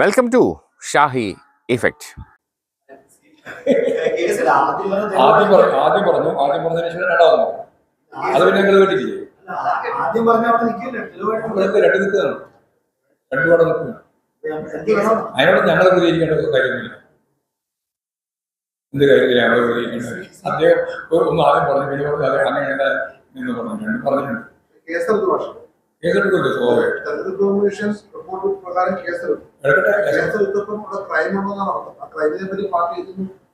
Welcome to Shahi effect ആദ്യം പറഞ്ഞ ആദ്യം പറഞ്ഞു. ആദ്യം പറഞ്ഞു ആദ്യം പറഞ്ഞതിന് ശേഷം രണ്ടാമത് അത് ആദ്യം പറഞ്ഞ അവിടെ രണ്ട് പാടെ നിൽക്കുന്നു. അതിനോട് ഞങ്ങൾ പ്രതികരിക്കേണ്ട കാര്യമൊന്നുമില്ല. എന്ത് കാര്യത്തില്ല ഞങ്ങൾ പ്രതികരിക്കേണ്ടത് അദ്ദേഹം ഒന്ന് ആദ്യം പറഞ്ഞു പിന്നെ പറഞ്ഞു അതെ അങ്ങനെയല്ല എന്ന് പറഞ്ഞു പറഞ്ഞിട്ടുണ്ട്. കേസെടുക്കുമല്ലോ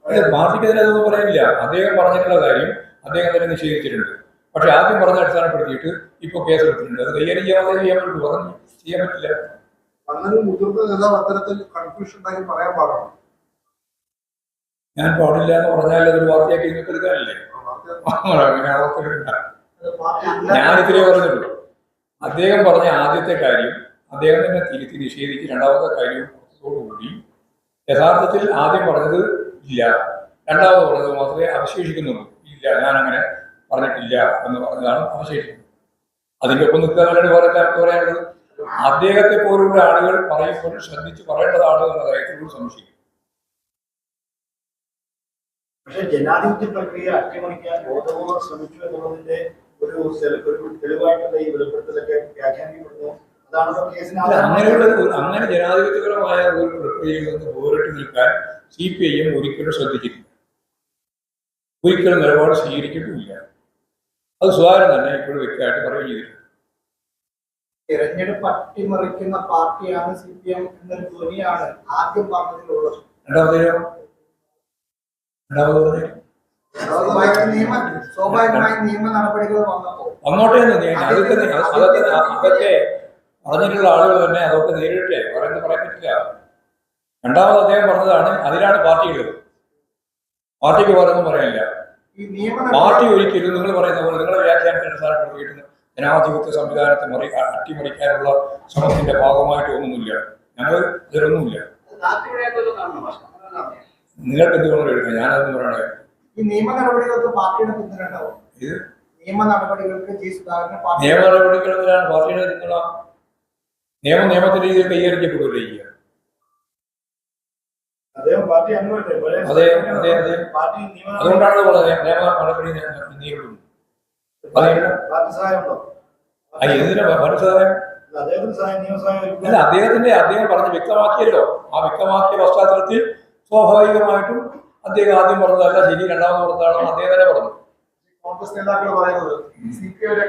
അതെ പാർട്ടിക്ക് അതിനെ അതൊന്നും പറയാനില്ല. അദ്ദേഹം പറഞ്ഞിട്ടുള്ള കാര്യം അദ്ദേഹം തന്നെ നിഷേധിച്ചിട്ടുണ്ട്. പക്ഷെ ആദ്യം പറഞ്ഞ അടിസ്ഥാനപ്പെടുത്തിയിട്ട് ഇപ്പൊ കേസെടുത്തിട്ടുണ്ട്. അത് കൈകാര്യം ചെയ്യാതെ ചെയ്യാൻ പറ്റുള്ളൂ ചെയ്യാൻ പറ്റില്ല. അങ്ങനെ ഒരു മുതിർന്ന നേതാവ് അത്തരത്തിൽ കൺഫ്യൂഷൻ പറയാൻ ഞാൻ പാടില്ല എന്ന് പറഞ്ഞാൽ അതൊരു വാർത്തയാക്കി നിങ്ങൾക്ക് എടുക്കാനല്ലേ? അങ്ങനെ വാർത്തകളില്ല. ഞാൻ ഇത്രയേ പറഞ്ഞുള്ളൂ. അദ്ദേഹം പറഞ്ഞ ആദ്യത്തെ കാര്യം അദ്ദേഹം തന്നെ തിരുത്തി നിഷേധിച്ച് രണ്ടാമത്തെ കാര്യം കൂടി യഥാർത്ഥത്തിൽ ആദ്യം പറഞ്ഞത് ഇല്ല. രണ്ടാമത് പറഞ്ഞത് മാത്രമേ അവശേഷിക്കുന്നുള്ളൂ. ഇല്ല ഞാൻ അങ്ങനെ പറഞ്ഞിട്ടില്ല എന്ന് പറഞ്ഞതാണ് അവശേഷിക്കുന്നത്. അതിന്റെ ഒപ്പം നിൽക്കുന്നവരുടെ എന്താ പറയാനുള്ളത്? അദ്ദേഹത്തെ പോലുള്ള ആളുകൾ പറയുമ്പോൾ ശ്രദ്ധിച്ച് പറയേണ്ടതാണ് എന്ന കാര്യത്തിലൂടെ സംശയിക്കും. പക്ഷെ ജനാധിപത്യ പ്രക്രിയ അട്ടിമറിക്കാൻ ബോധപൂർവം ശ്രമിച്ചു എന്നുള്ളതിന്റെ ഒരു തെളിവായിട്ടുള്ള ഈ വെളിപ്പെടുത്തലൊക്കെ വ്യാഖ്യാനിക്കപ്പെടുന്നു. അങ്ങനെയുള്ള അങ്ങനെ ജനാധിപത്യപരമായ ഒരു പ്രക്രിയയിൽ നിന്ന് വേറിട്ട് നിൽക്കാൻ സി പി ഐ എം ഒരിക്കലും ശ്രദ്ധിച്ചിട്ടില്ല. ഒരിക്കലും നിലപാട് സ്വീകരിച്ചിട്ടുമില്ല. അത് സ്വകാര്യം തന്നെ ഇപ്പോഴും വ്യക്തമായിട്ട് പറയുകയും ചെയ്തിട്ടുണ്ട് തിരഞ്ഞെടുപ്പ് അട്ടിമറിക്കുന്ന പാർട്ടിയാണ് സി പി എം എന്നൊരു ധ്വനിയാണ് ആദ്യം പറഞ്ഞതിലുള്ളത് രണ്ടാമതെയോ രണ്ടാമത് പറഞ്ഞു സ്വാഭാവികമായി നിയമ നടപടികൾ വന്നപ്പോൾ. അങ്ങോട്ടേ അതൊക്കെ അതൊക്കെ അതൊക്കെ പറഞ്ഞിട്ടുള്ള ആളുകൾ തന്നെ അതൊക്കെ നേരിട്ടെ പറയുന്നത് പറയാൻ പറ്റില്ല രണ്ടാമത് അദ്ദേഹം പറഞ്ഞതാണ് അതിലാണ് പാർട്ടി ഉള്ളത് പാർട്ടിക്ക് പറയുന്നത് പറയാനില്ല. പാർട്ടി ഒരിക്കലും നിങ്ങൾ പറയുന്ന പോലെ നിങ്ങളുടെ വ്യാഖ്യാനത്തിന് അടിസ്ഥാനപ്പെടുത്തിയിട്ട് ജനാധിപത്യ സംവിധാനത്തെ മറി അട്ടിമറിക്കാനുള്ള ശ്രമത്തിന്റെ ഭാഗമായിട്ട് ഒന്നുമില്ല. ഞങ്ങൾ ഇതിലൊന്നുമില്ല നിങ്ങൾക്ക് എന്തുകൊണ്ട് എടുക്കാം. ഞാനതൊന്നും പറയണേ ഈ നിയമ നടപടികൾക്ക് പാർട്ടിയുടെ പിന്തുണ ഉണ്ടാവും നിയമ നടപടികൾക്ക് ജി സുധാകരന് നിയമ നടപടികളെന്തിനാണ് പാർട്ടിയുടെ പിന്തുണ. നിയമം നിയമത്തിന്റെ രീതിയിൽ കൈകാര്യപ്പെടുകയല്ലേ ചെയ്യുക അദ്ദേഹം പാർട്ടി അംഗമല്ലേ? ഇവിടെ അതെ, അതെ, അതെ. പാർട്ടി നിയമ അതുകൊണ്ടാണ് ഇത് പറഞ്ഞത്. നിയമ നടപടി നേ- നേരിടുന്നു അതിനുള്ള പാർട്ടി സഹായമുണ്ടോ? ആ, എന്തിനാ മനസ്സിലായ അദ്ദേഹത്തിന് സഹായം അല്ല അദ്ദേഹത്തിന്റെ അദ്ദേഹം പറഞ്ഞ് വ്യക്തമാക്കിയല്ലോ. ആ വ്യക്തമാക്കിയ പശ്ചാത്തലത്തിൽ സ്വാഭാവികമായിട്ടും അദ്ദേഹം ആദ്യം പറഞ്ഞതല്ല ശരി രണ്ടാമത് പറഞ്ഞതാണെന്ന് അദ്ദേഹം തന്നെ പറഞ്ഞു. കോൺഗ്രസ് നേതാക്കൾ പറയുന്നത് സി പി ഐയുടെ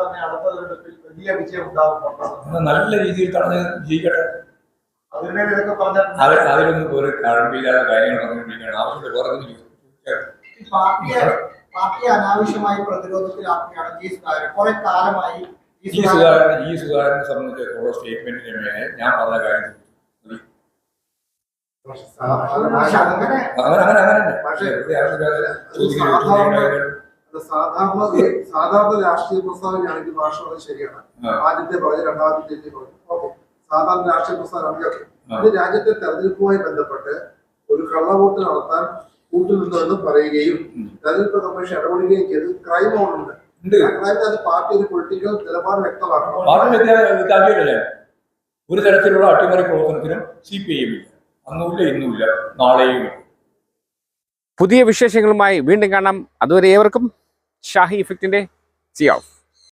തന്നെ അടുത്ത തെരഞ്ഞെടുപ്പിൽ വലിയ വിജയം ഉണ്ടാകും നല്ല രീതിയിൽ തടഞ്ഞ് ജയിക്കട്ടെ. അതിലൊന്നും ഒരു കഴമ്പില്ലാത്ത കാര്യങ്ങൾ പറഞ്ഞുകൊണ്ടിരിക്കുകയാണ് വേറെ പാർട്ടിയെ അനാവശ്യമായി പ്രതിരോധത്തിലാക്കുകയാണ് ജി സുധാകരൻ. കുറെ കാലമായി ജി സുധാകരനെ സംബന്ധിച്ചിടത്തോളം സ്റ്റേറ്റ്മെന്റിന് മേലെ ഞാൻ പറഞ്ഞ കാര്യം അങ്ങനെ അങ്ങനെ അങ്ങനെ സാധാരണ സാധാരണ രാഷ്ട്രീയ പ്രസ്താവനയാണെങ്കിൽ ഭാഷ വളരെ ശരിയാണ്. ആദ്യത്തെ പറഞ്ഞു രണ്ടാമത്തെ പറഞ്ഞു. ഓക്കെ. സാധാരണ രാഷ്ട്രീയ പ്രസ്താവന ഓക്കെ. ഇത് രാജ്യത്തെ തെരഞ്ഞെടുപ്പുമായി ബന്ധപ്പെട്ട് ഒരു കള്ളവോട്ട് നടത്താൻ കൂട്ടുനിന്നുവെന്ന് പറയുകയും. തെരഞ്ഞെടുപ്പ് കമ്മീഷൻ ഇടപെടുകയും ചെയ്ത് ക്രൈം ഉണ്ട്. ഉണ്ട്. ആ അത് പാർട്ടി ഒരു പൊളിറ്റിക്കൽ നിലപാട് വ്യക്തമാക്കണം. ഒരു തരത്തിലുള്ള അട്ടിമറി പ്രവർത്തനത്തിനും സി പി ഐ ഇല്ല. അന്നുമില്ല ഇന്നുമില്ല നാളെയും പുതിയ വിശേഷങ്ങളുമായി വീണ്ടും കാണാം. അതുവരെ ഏവർക്കും ഷാഹി ഇഫക്റ്റിന്റെ സി ഓഫ്